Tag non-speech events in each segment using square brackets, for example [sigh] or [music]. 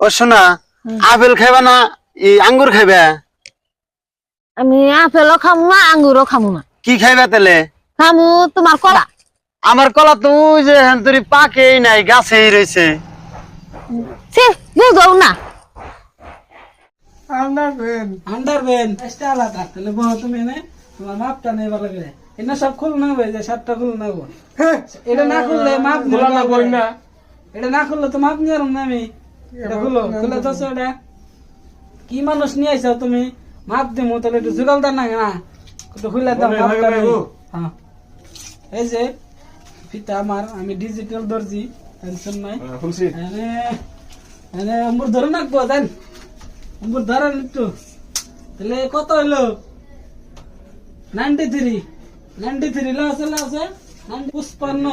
ও শোনা আপেল খাইবা না ই আঙ্গুর খাইবা? আমি আপেলও খামু না আঙ্গুরও খামু না। কি খাইবা তাহলে খামু তোমার কলা। আমার কলা তো ওই যে হেন্তরি পাকেই নাই গাছেই রয়েছে সে বুঝও না। আন্ডারবেন এটা আলাদা। তাহলে বলো তুমি এনে তোমার মাপটা নেই ভালো করে এটা সব খুল শার্টটা খুল নেব এটা না খুললে মাপ নেব না এটা না খুললে তো মাপ নিয়ে না আমি। কি মানুষ নিয়ে আইসাও তুমি? মাপ দিমু তাহলে একটু জুগাল দেন না খুলে দাও হ্যাঁ। এই যে ফিতা আমার আমি ডিজিটাল দর্জি টেনশন নাই। অম্বুর ধরে নাকবো দেন। অম্বুর ধরেন একটু। তাহলে কত হইল? নাইনটি থ্রি নাইনটি থ্রি লাসে লাসে পুষ্পান্ন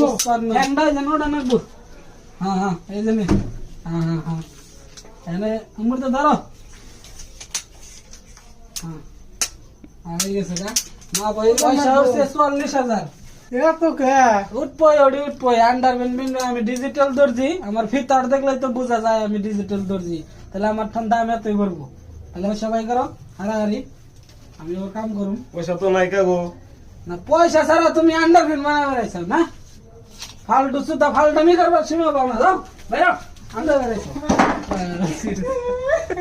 পুষ্পান্ন একটা যেন ওটা নাকবো। হ্যাঁ হ্যাঁ এই জন্য হ্যাঁ হ্যাঁ হ্যাঁ। এনে অম্বুর ধরো। হ্যাঁ। আর এই গেছে গা। মা বই পয়সা হচ্ছে চুয়াল্লিশ হাজার। উঠপই ওডি উঠপই। আমি ডিজিটাল দর্জি আমার ফিতার দেখলে তো বোঝা যায় আমি ডিজিটাল দর্জি তাহলে আমার ঠান্ডা আমি এতই করব তাহলে ওই সবাই করো। হারাহারি। আমি ওর কাম করুম। পয়সা তো নাই কাগো না পয়সা ছাড়া তুমি আন্ডারবেন বানা বেড়াইছো না? ফালতু সুতা ফালতামি করবার সীমা পাও না। যাও বাইরো। আন্ডার বেড়াইছো [laughs]